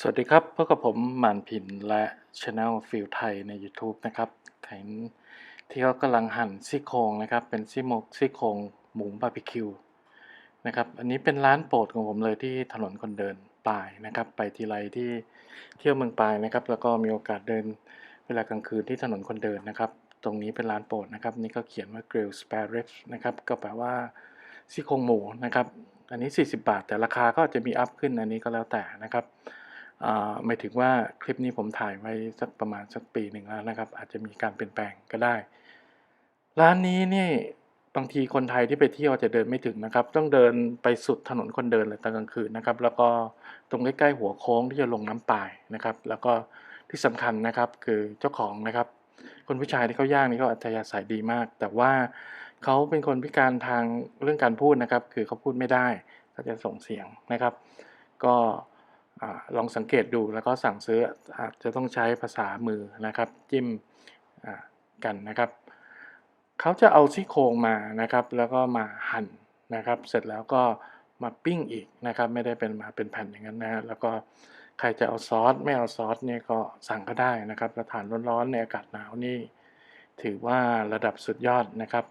สวัสดีครับพบกับผมหมานผินและช anel ฟิลไทยใน YouTube นะครับเห็นที่เขากำลังหั่นซี่โครงนะครับ เป็นซี่โมกซี่โครงหมูบาร์บีคิวนะครับ อันนี้เป็นร้านโปรดของผมเลยที่ถนนคนเดินปลายนะครับ ไปทีไรที่เที่ยวเมืองปลายนะครับ แล้วก็มีโอกาสเดินเวลากลางคืนที่ถนนคนเดินนะครับ ตรงนี้เป็นร้านโปรดนะครับ นี่ก็เขียนว่า grill spare ribs นะครับ ก็แปลว่าซี่โครงหมูนะครับ อันนี้ 40 บาท แต่ราคาก็อาจจะมีอัพขึ้นอันนี้ก็แล้วแต่นะครับ หมายถึงว่าคลิปนี้ผมถ่ายไว้สักประมาณสักปีหนึ่งแล้วนะครับ อาจจะมีการเปลี่ยนแปลงก็ได้ ร้านนี้นี่บางทีคนไทยที่ไปเที่ยวจะเดินไม่ถึงนะครับ ต้องเดินไปสุดถนนคนเดินเลยตอนกลางคืนนะครับ แล้วก็ตรงใกล้ๆหัวโค้งที่จะลงน้ำปายนะครับ แล้วก็ที่สำคัญนะครับคือเจ้าของนะครับ คนผู้ชายที่เขาย่างนี่เขาอัธยาศัยดีมาก แต่ว่าเขาเป็นคนพิการทางเรื่องการพูดนะครับ คือเขาพูดไม่ได้เขาจะส่งเสียงนะครับ ก็ ลองสังเกตดูแล้วก็สั่งซื้ออาจจะต้องใช้ภาษามือนะครับจิ้มกันนะครับเขาจะเอาซี่โครงมานะครับ แล้วก็มาหั่นนะครับ เสร็จแล้วก็มาปิ้งอีกนะครับ ไม่ได้เป็นมาเป็นแผ่นอย่างนั้นนะฮะแล้วก็ใครจะเอาซอสไม่เอาซอสเนี่ยก็สั่งก็ได้นะครับแล้วทานร้อนๆในอากาศหนาวนี่ถือว่าระดับสุดยอดนะครับ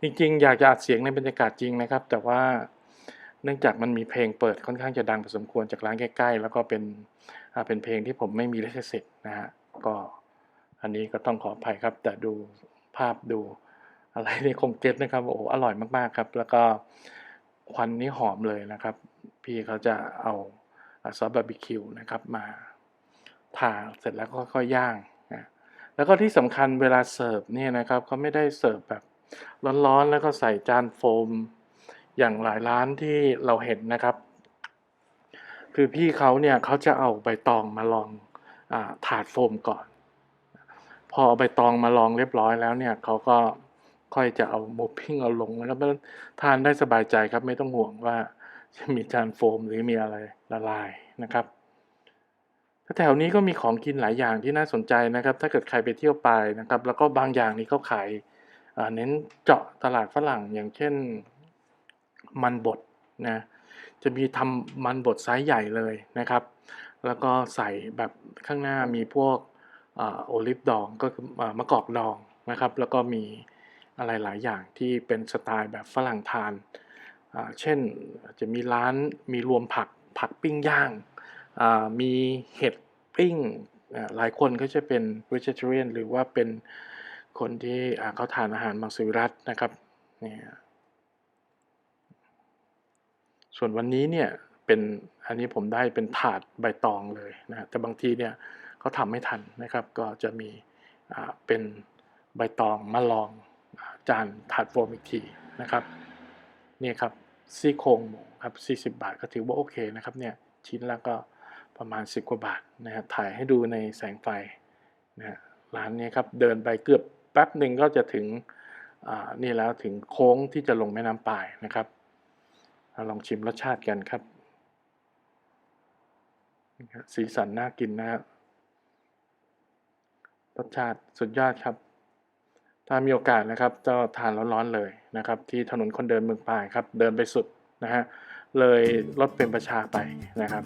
จริงๆ อยากจะอัดเสียงในบรรยากาศจริงนะครับ แต่ว่า เนื่องจากมันมีเพลงเปิดค่อนข้างจะดังพอสมควรจากร้านใกล้ ๆ แล้วก็เป็นเป็นเพลงที่ผมไม่มีลิขสิทธิ์นะฮะก็อันนี้ก็ต้องขออภัยครับ แต่ดูภาพดูอะไรในคงเก็ตนะครับโอ้อร่อยมากๆครับ แล้วก็ควันนี่หอมเลยนะครับ พี่เขาจะเอาซอสบาร์บีคิวนะครับมาทาเสร็จแล้วก็ค่อยย่างนะแล้วก็ที่สำคัญเวลาเสิร์ฟเนี่ยนะครับเขาไม่ได้เสิร์ฟแบบร้อนๆ แล้วก็ใส่จานโฟม อย่างหลายร้านที่เราเห็นนะครับ คือพี่เขาเนี่ยเขาจะเอาใบตองมาลองอถาดโฟมก่อน พอเอาใบตองมาลองเรียบร้อยแล้วเนี่ยเขาก็ค่อยจะเอาหมูปิ้งเอาลงแล้วทานได้สบายใจครับไม่ต้องห่วงว่าจะมีจานโฟมหรือมีอะไรละลายนะครับแถวนี้ก็มีของกินหลายอย่างที่น่าสนใจนะครับ ถ้าเกิดใครไปเที่ยวไปนะครับ แล้วก็บางอย่างนี่เขาขายเน้นเจาะตลาดฝรั่งอย่างเช่น มันบดนะจะมีทำมันบดไซส์ใหญ่เลยนะครับ แล้วก็ใส่แบบข้างหน้ามีพวกโอลิฟดองก็คืออมะกอกดองนะครับ แล้วก็มีอะไรหลายอย่างที่เป็นสไตล์แบบฝรั่งทาน เช่นจะมีร้านมีรวมผักผักปิ้งย่าง มีเห็ดปิ้ง หลายคนก็จะเป็น vegetarian หรือว่าเป็นคนที่เขาทานอาหารมังสวิรัตนะครับเนี่ย ส่วนวันนี้เนี่ยเป็นอันนี้ผมได้เป็นถาดใบตองเลยนะแต่บางทีเนี่ยเขาทำไม่ทันนะครับ ก็จะมีเป็นใบตองมาลองจานถาดโฟมอีกทีนะครับนี่ครับซี่โครงหมูครับ40 บาทก็ถือว่าโอเคนะครับเนี่ยชิ้นละก็ประมาณ 10 กว่าบาทนะฮะถ่ายให้ดูในแสงไฟนะฮะร้านนี้ครับเดินไปเกือบแป๊บหนึ่งก็จะถึงอ่านี่แล้วถึงโค้งที่จะลงแม่น้ำปายนะครับ ลองชิมรสชาติกันครับนะครับสีสันน่ากินนะฮะรสชาติสุดยอดครับ ถ้ามีโอกาสนะครับจะทานร้อนๆเลยนะครับ ที่ถนนคนเดินเมืองปายครับ เดินไปสุดนะฮะเลยรถเป็นประชาไปนะครับ